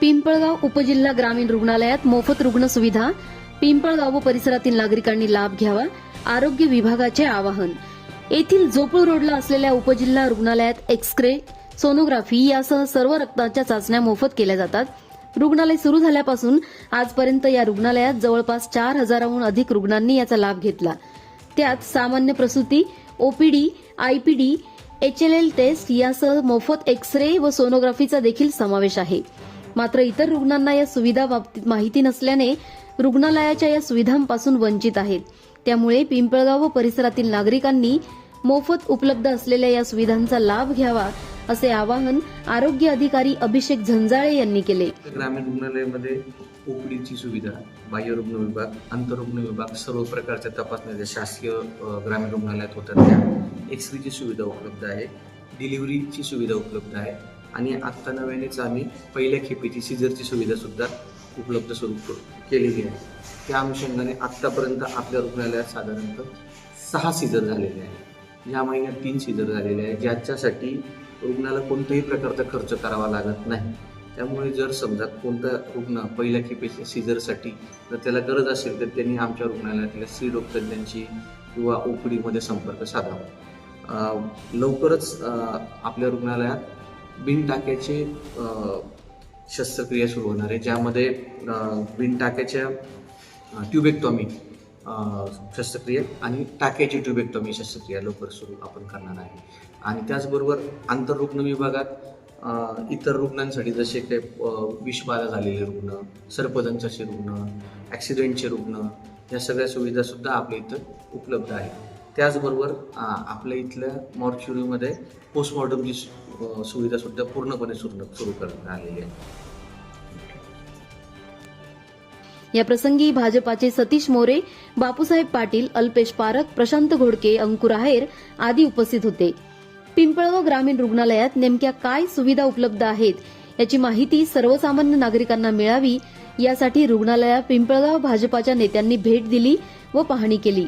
पिंपळगाव उपजिल्हा ग्रामीण रुग्णालयात मोफत रुग्ण सुविधा पिंपळगाव व परिसरातील नागरिकांनी लाभ घ्यावा आरोग्य विभागाचे आवाहन. येथील जोपूळ रोडला असलेल्या उपजिल्हा रुग्णालयात एक्सरे सोनोग्राफी यासह सर्व रक्ताच्या चाचण्या मोफत केल्या जातात. रुग्णालय सुरू झाल्यापासून आजपर्यंत या रुग्णालयात जवळपास चार हजाराहून अधिक रुग्णांनी याचा लाभ घेतला. त्यात सामान्य प्रसूती ओपीडी आयपीडी एचएलएल टेस्ट यासह मोफत एक्स रे व सोनोग्राफीचा देखील समावेश आहे. मात्र इतर रुग्णांना या सुविधा बाबतीत माहिती नसल्याने रुग्णालयाच्या या सुविधांपासून वंचित आहेत. त्यामुळे पिंपळगाव व परिसरातील नागरिकांनी मोफत उपलब्ध असलेल्या या सुविधांचा लाभ घ्यावा असे आवाहन आरोग्य अधिकारी अभिषेक झंजाळे यांनी केले. ग्रामीण रुग्णालयामध्ये ओपीडीची सुविधा बाह्यरुग्ण विभाग अंतरुग्ण विभाग सर्व प्रकारच्या तपासण्या शासकीय ग्रामीण रुग्णालयात होतात त्या एक्सरेची सुविधा उपलब्ध आहे. डिलिव्हरीची सुविधा उपलब्ध आहे. आणि आत्ता नव्यानेच आम्ही पहिल्या खेपेची सिजरची सुविधासुद्धा उपलब्ध सुरू करू केलेली आहे. त्या अनुषंगाने आत्तापर्यंत आपल्या रुग्णालयात साधारणतः सहा सिजर झालेले आहे या महिन्यात तीन सिजर झालेले आहे ज्याच्यासाठी रुग्णाला कोणत्याही प्रकारचा खर्च करावा लागत नाही. त्यामुळे जर समजा कोणता रुग्ण पहिल्या खेपेच्या सिजरसाठी जर त्याला गरज असेल तर त्यांनी आमच्या रुग्णालयातल्या स्त्रीरोग तज्ज्ञांशी किंवा ओपीडीमध्ये संपर्क साधावा. लवकरच आपल्या रुग्णालयात बिनटाक्याचे शस्त्रक्रिया सुरू होणार आहे ज्यामध्ये बिनटाक्याच्या ट्युबेक्टॉमी शस्त्रक्रिया आणि टाक्याची ट्युबेक्टॉमी शस्त्रक्रिया लवकर सुरू आपण करणार आहे. आणि त्याचबरोबर आंतररुग्ण विभागात इतर रुग्णांसाठी जसे काही विषबाधा झालेले रुग्ण सर्पदंशाचे रुग्ण ॲक्सिडेंटचे रुग्ण या सगळ्या सुविधासुद्धा आपल्या इथं उपलब्ध आहेत. त्याचबरोबर आपल्या इथल्या मॉर्च्युरीमध्ये पोस्टमॉर्टमची सुविधासुद्धा पूर्णपणे सुरू सुरू करण्यात आलेली आहे. या प्रसंगी भाजपाचे सतीश मोरे बापूसाहेब पाटील अल्पेश पारख प्रशांत घोडके अंकुर आहेर आदी उपस्थित होते. पिंपळगाव ग्रामीण रुग्णालयात नेमक्या काय सुविधा उपलब्ध आहेत याची माहिती सर्वसामान्य नागरिकांना मिळावी यासाठी रुग्णालयात पिंपळगाव भाजपाच्या नेत्यांनी भेट दिली व पाहणी केली.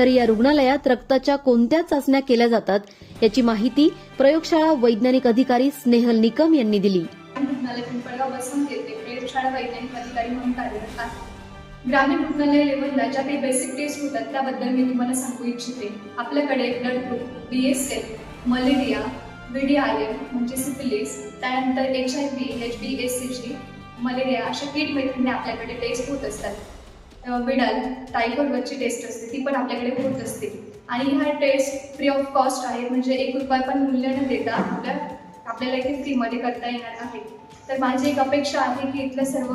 तर या रुग्णालयात रक्ताच्या कोणत्या चाचण्या केल्या जातात याची माहिती प्रयोगशाळा वैज्ञानिक अधिकारी स्नेहल निकम यांनी दिली. रुग्णालय पिंपळगाव वसंत येथे प्रयोगशाळा वैज्ञानिक अधिकारी म्हणून कार्यरत आहे. ग्रामीण रुग्णालय लेवलला ज्या काही बेसिक टेस्ट होतात त्याबद्दल मी तुम्हाला सांगू इच्छिते. आपल्याकडे blood group B S L malaria V D I M म्हणजे सिफिलिस त्यानंतर H I V H B S C G malaria अशा किट मेथडने आपल्याकडे टेस्ट होत असतात. विडाल टायफॉइडवरची टेस्ट असते ती पण आपल्याकडे होत असते. आणि ह्या टेस्ट फ्री ऑफ कॉस्ट आहे म्हणजे एक रुपया पण मूल्य न देता आपल्या आपल्याला इथे फ्रीमध्ये करता येणार आहे. तर माझी एक अपेक्षा आहे की इथल्या सर्व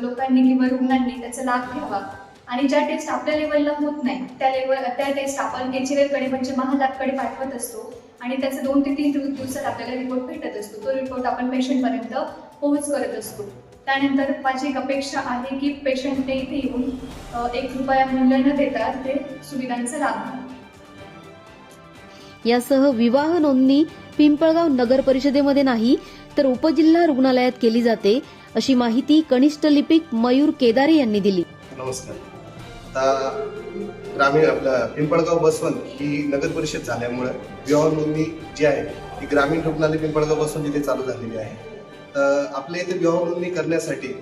लोकांनी किंवा रुग्णांनी त्याचा लाभ घ्यावा. आणि ज्या टेस्ट आपल्या लेवलला होत नाही त्या लेवल त्या टेस्ट आपण एच कडे म्हणजे महालॅबकडे पाठवत असतो. आणि त्याचा दोन ते तीन दिवसात आपल्याला रिपोर्ट भेटत असतो. तो रिपोर्ट आपण पेशंटपर्यंत पोहोच करत असतो. त्यानंतर माझी एक अपेक्षा आहे की पेशंटने इथे येऊन एक रुपया मूल्य न देता ते सुविधांचा लाभ. यासह विवाह नोंदणी पिंपळगाव नगर परिषदेमध्ये नाही तर उपजिल्हा रुग्णालयात केली जाते अशी माहिती कनिष्ठ लिपिक मयूर केदारे यांनी दिली. नमस्कार. आता ग्रामीण आपल्या पिंपळगाव बसवंत ही नगर परिषद झाल्यामुळं विवाह नोंदणी जी आहे ती ग्रामीण रुग्णालय पिंपळगाव बसवंत इथे चालू झालेली आहे. आपल्या इथे विवाह नोंदणी करण्यासाठी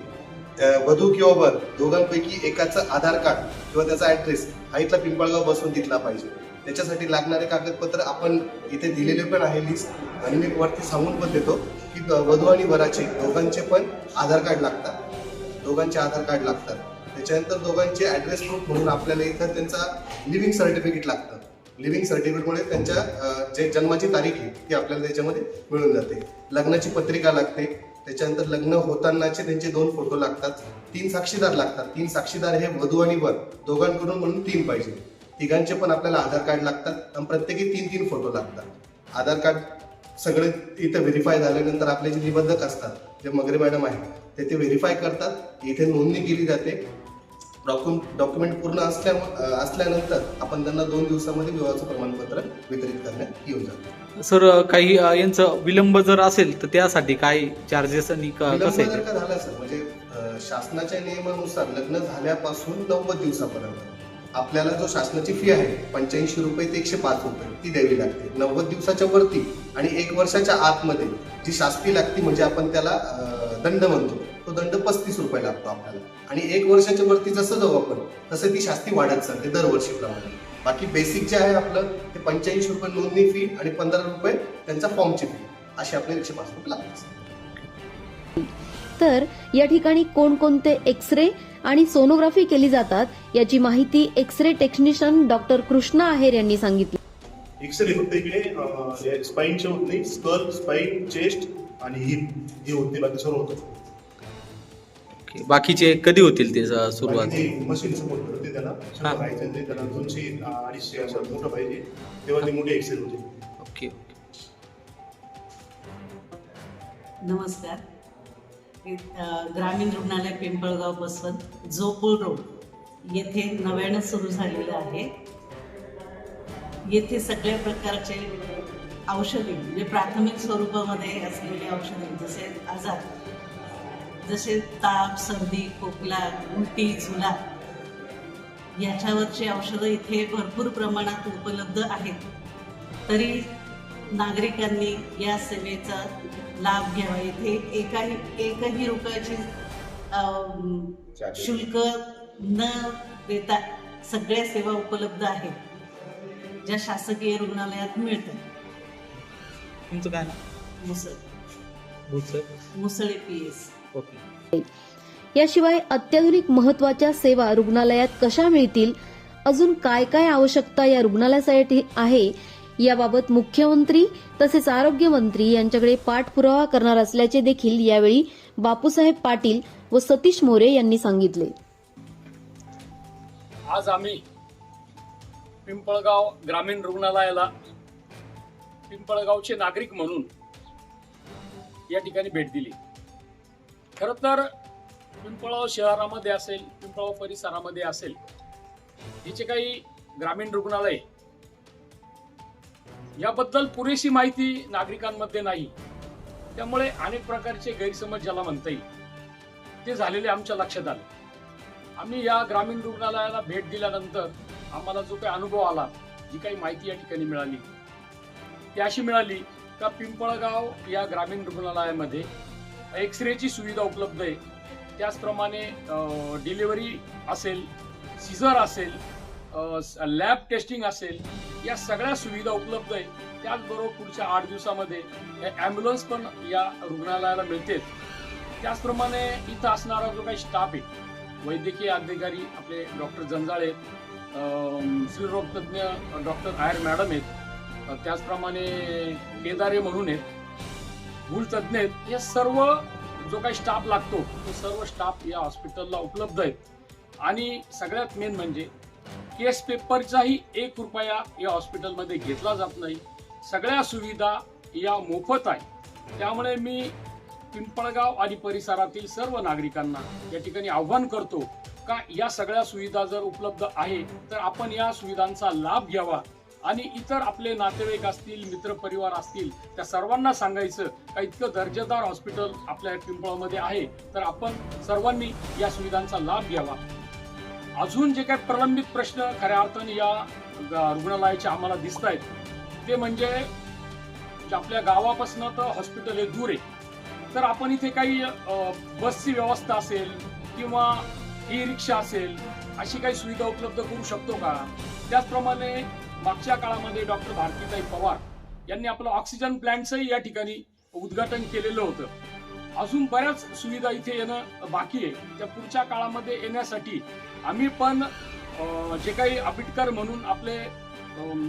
वधू किंवा वर दोघांपैकी एकाचं आधार कार्ड किंवा त्याचा ऍड्रेस हा इथला पिंपळगाव बसून इथला पाहिजे. त्याच्यासाठी लागणारे कागदपत्र आपण इथे दिलेले पण आहे लिस्ट आणि मी वरती सांगून पण देतो की वधू आणि वराचे दोघांचे पण आधार कार्ड लागतात. दोघांचे आधार कार्ड लागतात. त्याच्यानंतर दोघांचे ॲड्रेस प्रूफ म्हणून आपल्याला इथं त्यांचा लिव्हिंग सर्टिफिकेट लागतं. लिव्हिंग सर्टिफिकेटमुळे त्यांच्या जे जन्माची तारीख आहे ती आपल्याला त्याच्यामध्ये मिळून जाते. लग्नाची पत्रिका लागते. त्याच्यानंतर लग्न होतानाचे त्यांचे दोन फोटो लागतात. तीन साक्षीदार लागतात. तीन साक्षीदार हे वधू आणि वर. दोघांकडून म्हणून तीन पाहिजे. तिघांचे पण आपल्याला आधार कार्ड लागतात आणि प्रत्येकी तीन तीन फोटो लागतात. आधार कार्ड सगळे इथं व्हेरीफाय झाल्यानंतर आपले जे निबंधक असतात जे मगरे मॅडम आहेत ते ते व्हेरीफाय करतात. इथे नोंदणी केली जाते. डॉक्यु डॉक्युमेंट पूर्ण असल्या असल्यानंतर आपण त्यांना दोन दिवसामध्ये विवाहाचं प्रमाणपत्र वितरित करण्यात येऊन जातं. सर काही यांचं विलंब जर असेल तर त्यासाठी काय चार्जेस आणि कसं झाला सर म्हणजे शासनाच्या नियमानुसार लग्न झाल्यापासून नव्वद दिवसापर्यंत आपल्याला जो शासनाची फी आहे पंच्याऐंशी रुपये ते एकशे पाच रुपये ती द्यावी लागते. नव्वद दिवसाच्या वरती आणि एक वर्षाच्या आतमध्ये जी शास्ती लागती म्हणजे आपण त्याला दंड म्हणतो तो दंड पस्तीस रुपये लागतो आपल्याला. आणि एक वर्षाच्या वरती जसं जाऊ आपण तसं ती शास्ती वाढत चालते दरवर्षीप्रमाणे. बाकी बेसिक जे आहे आपलं ते पंच्याऐंशी रुपये नोंदणी फी आणि पंधरा रुपये त्यांचा फॉर्मची फी अशी आपले एकशे पाच रुपये लागतात तर या ठिकाणी कोणकोणते एक्स-रे आणि सोनोग्राफी केली जातात याची माहिती X-ray technician doctor Krishna Aher यांनी सांगितली. एक्सरे फक्त इकडे स्पाईनचे होत नाही स्कल स्पाईन चेस्ट आणि हिप हे होत बाकी सर्व होतं. ओके. बाकीचे कधी होतील ते स- सुरुवात? मशीन सपोर्ट करते त्याला हा. ते त्याला दोनशे अडीचशे असं मोठं पाहिजे तेव्हा ते मोठे एक्सरे होते. ओके नमस्कार. हे, अ, ग्रामीण रुग्णालय पिंपळगाव बसवंत जोपूल रोड. येथे नव्यानं सुरू झालेलं आहे. येथे सगळ्या प्रकारचे औषधे म्हणजे प्राथमिक स्वरूपामध्ये असलेले औषधे जसे आजार जसे ताप सर्दी खोकला उलटी झुला याच्यावरची औषधं इथे भरपूर प्रमाणात उपलब्ध आहेत. तरी नागरिकांनी या सेवेचा लाभ घ्यावा. इथे एकाही एकही रुपयाची शुल्क न देता सगळ्या सेवा उपलब्ध आहेत ज्या शासकीय रुग्णालयात मिळतात. तुमचं काय ना मुसळ. मुसळे. P S. ओके. याशिवाय अत्याधुनिक महत्त्वाच्या सेवा रुग्णालयात कशा मिळतील? अजून काय काय आवश्यकता या रुग्णालयासाठी आहे? याबाबत मुख्यमंत्री तसेच आरोग्यमंत्री यांच्याकडे पाठपुरावा करणार असल्याचे देखील यावेळी बापूसाहेब पाटील व सतीश मोरे यांनी सांगितले. आज आम्ही पिंपळगाव ग्रामीण रुग्णालयाला पिंपळगावचे नागरिक म्हणून या ठिकाणी भेट दिली. खरं तर पिंपळाव शहरामध्ये असेल पिंपळाव परिसरामध्ये असेल हे जे काही ग्रामीण रुग्णालय याबद्दल पुरेशी माहिती नागरिकांमध्ये नाही. त्यामुळे अनेक प्रकारचे गैरसमज ज्याला म्हणता येईल ते झालेले आमच्या लक्षात आले. आम्ही या ग्रामीण रुग्णालयाला भेट दिल्यानंतर आम्हाला जो काही अनुभव आला जी काही माहिती या ठिकाणी मिळाली ती अशी मिळाली का पिंपळगाव या ग्रामीण रुग्णालयामध्ये एक्सरेची सुविधा उपलब्ध आहे. त्याचप्रमाणे डिलिव्हरी असेल सिझर असेल लॅब टेस्टिंग असेल या सगळ्या सुविधा उपलब्ध आहे. त्याचबरोबर पुढच्या आठ दिवसामध्ये ॲम्ब्युलन्स पण या रुग्णालयाला मिळते त्याचप्रमाणे इथं असणारा जो काही स्टाफ आहे वैद्यकीय अधिकारी आपले डॉक्टर जंजाळे आहेत, अम, डॉक्टर आयर मॅडम आहेत त्याचप्रमाणे केदारे म्हणून आहेत भूल तज्ज्ञ आहेत. हे सर्व जो काही स्टाफ लागतो तो सर्व स्टाफ या हॉस्पिटलला उपलब्ध आहेत. आणि सगळ्यात मेन म्हणजे केस पेपरचाही एक रुपया या हॉस्पिटलमध्ये घेतला जात नाही. सगळ्या सुविधा या मोफत आहे. त्यामुळे मी पिंपळगाव आणि परिसरातील सर्व नागरिकांना या ठिकाणी आव्हान करतो का या सगळ्या सुविधा जर उपलब्ध आहे तर आपण या सुविधांचा लाभ घ्यावा. आणि इतर आपले नातेवाईक असतील मित्रपरिवार असतील त्या सर्वांना सांगायचं का इतकं दर्जेदार हॉस्पिटल आपल्या पिंपळामध्ये आहे तर आपण सर्वांनी या सुविधांचा लाभ घ्यावा. अजून जे काही प्रलंबित प्रश्न खऱ्या अर्थाने या रुग्णालयाचे आम्हाला दिसत आहेत ते म्हणजे आपल्या गावापासून तर हॉस्पिटल हे दूर आहे. तर आपण इथे काही बसची व्यवस्था असेल किंवा ई रिक्षा असेल अशी काही सुविधा उपलब्ध करू शकतो का? त्याचप्रमाणे मागच्या काळामध्ये डॉक्टर भारतीताई पवार यांनी आपलं ऑक्सिजन प्लॅन्टचंही या ठिकाणी उद्घाटन केलेलं होतं. अजून बऱ्याच सुविधा इथे येणं बाकी आहे. त्या पुढच्या काळामध्ये येण्यासाठी आम्ही पण जे काही आबिटकर म्हणून आपले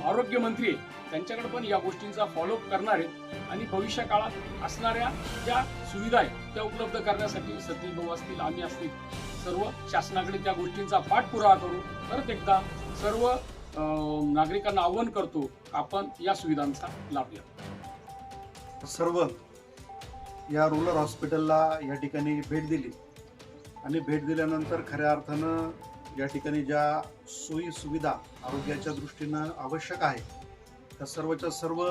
आरोग्यमंत्री आहे त्यांच्याकडे पण या गोष्टींचा फॉलोअप करणार आहेत. आणि भविष्य काळात असणाऱ्या ज्या सुविधा आहेत त्या उपलब्ध करण्यासाठी सतीश भाऊ असतील आम्ही असतील सर्व शासनाकडे त्या गोष्टींचा पाठपुरावा करू परत एकदा सर्व नागरिकांना आव्हान करतो आपण या सुविधांचा लाभ घ्या. सर्व या रुरल हॉस्पिटलला या ठिकाणी भेट दिली. आणि भेट दिल्यानंतर खऱ्या अर्थानं या ठिकाणी ज्या सोयी सुविधा आरोग्याच्या दृष्टीनं आवश्यक आहे त्या सर्वच्या सर्व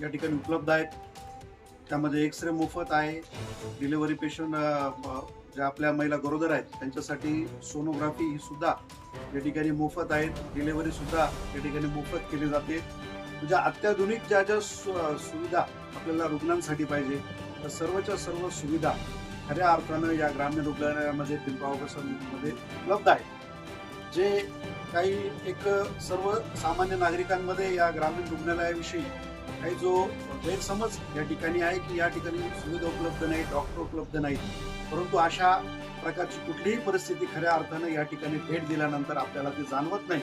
या ठिकाणी उपलब्ध आहेत. त्यामध्ये एक्स रे मोफत आहे. डिलिव्हरी पेशंट ज्या आपल्या महिला गरोदर आहेत त्यांच्यासाठी सोनोग्राफी ही सुद्धा या ठिकाणी मोफत आहेत डिलिव्हरी सुद्धा या ठिकाणी मोफत केली जाते. म्हणजे अत्याधुनिक ज्या ज्या सु- सुविधा आपल्याला रुग्णांसाठी पाहिजे त्या सर्वच्या सर्व सुविधा खऱ्या अर्थानं या ग्रामीण रुग्णालयामध्ये पिंपळावसमध्ये उपलब्ध आहेत. जे काही एक सर्वसामान्य नागरिकांमध्ये या ग्रामीण रुग्णालयाविषयी काही जो गैरसमज या ठिकाणी आहे की या ठिकाणी सुविधा उपलब्ध नाही डॉक्टर उपलब्ध नाहीत. परंतु अशा प्रकारची कुठलीही परिस्थिती खऱ्या अर्थानं या ठिकाणी भेट दिल्यानंतर आपल्याला ते जाणवत नाही.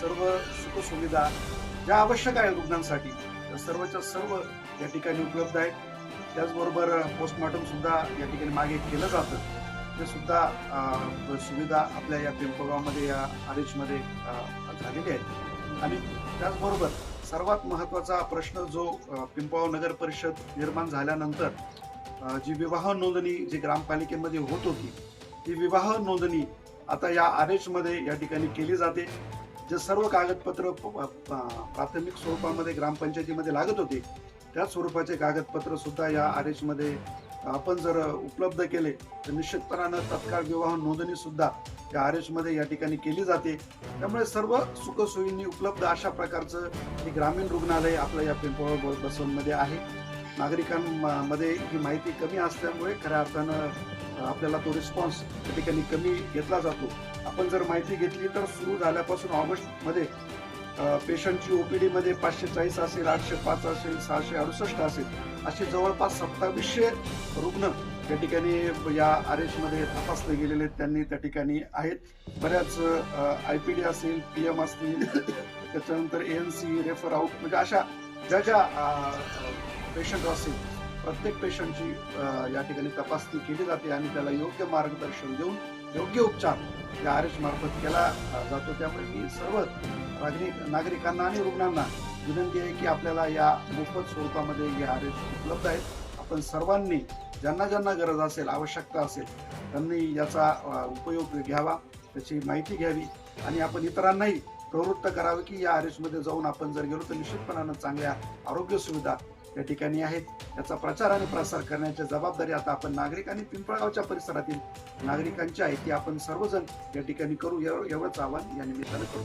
सर्व सुखसुविधा ज्या आवश्यक आहे रुग्णांसाठी त्या सर्वच्या सर्व या ठिकाणी उपलब्ध आहेत. त्याचबरोबर पोस्टमॉर्टम सुद्धा या ठिकाणी मागे केलं जातं. ते सुद्धा अं, सुविधा आपल्या या पिंपळगावमध्ये या आरेजमध्ये झालेली आहेत. आणि त्याचबरोबर सर्वात महत्त्वाचा प्रश्न जो अं, नगर परिषद निर्माण झाल्यानंतर जी विवाह नोंदणी जी ग्रामपालिकेमध्ये होत होती ती विवाह नोंदणी आता या आरेजमध्ये या ठिकाणी केली जाते. जे सर्व कागदपत्र प्राथमिक स्वरूपामध्ये ग्रामपंचायतीमध्ये लागत होते त्याच स्वरूपाचे कागदपत्र सुद्धा या आरेजमध्ये आपण जर उपलब्ध केले तर निश्चितपणानं तत्काळ विवाह नोंदणी सुद्धा या एचमध्ये या ठिकाणी केली जाते. त्यामुळे सर्व सुखसोयींनी उपलब्ध अशा प्रकारचं हे ग्रामीण रुग्णालय आपलं या पिंपळ बसवमध्ये आहे. नागरिकांमध्ये ही माहिती कमी असल्यामुळे खऱ्या अर्थानं आपल्याला तो रिस्पॉन्स त्या ठिकाणी कमी घेतला जातो. आपण जर माहिती घेतली तर सुरू झाल्यापासून ऑगस्टमध्ये पेशंटची ओपीडी मध्ये पाचशे चाळीस असेल आठशे पाच असेल सहाशे अडुसष्ट असेल असे जवळपास सत्तावीसशे रुग्ण त्या ठिकाणी या आरमध्ये तपासले गेलेले आहेत. त्यांनी त्या ठिकाणी आहेत बऱ्याच आय पी डी असेल पी एम असतील त्याच्यानंतर A N C refer out म्हणजे अशा ज्या ज्या पेशंट असतील प्रत्येक पेशंटची या ठिकाणी तपासणी केली जाते आणि त्याला योग्य मार्गदर्शन देऊन योग्य उपचार या आर एच मार्फत केला जातो त्यामुळे मी सर्व नागरिक नागरिकांना आणि रुग्णांना विनंती आहे की आपल्याला या मोफत स्वरूपामध्ये हे आर उपलब्ध आहेत आपण सर्वांनी ज्यांना ज्यांना गरज असेल आवश्यकता असेल त्यांनी याचा उपयोग घ्यावा त्याची माहिती घ्यावी आणि आपण इतरांनाही प्रवृत्त करावे की या आरमध्ये जाऊन आपण जर गेलो तर निश्चितपणानं चांगल्या आरोग्य सुविधा या ठिकाणी आहेत. याचा प्रचार आणि प्रसार करण्याची जबाबदारी आता आपण नागरिक आणि पिंपळगावच्या परिसरातील नागरिकांची आहे ती आपण सर्वजण या ठिकाणी करू. एव- एवढंच आव्हान या निमित्तानं करू.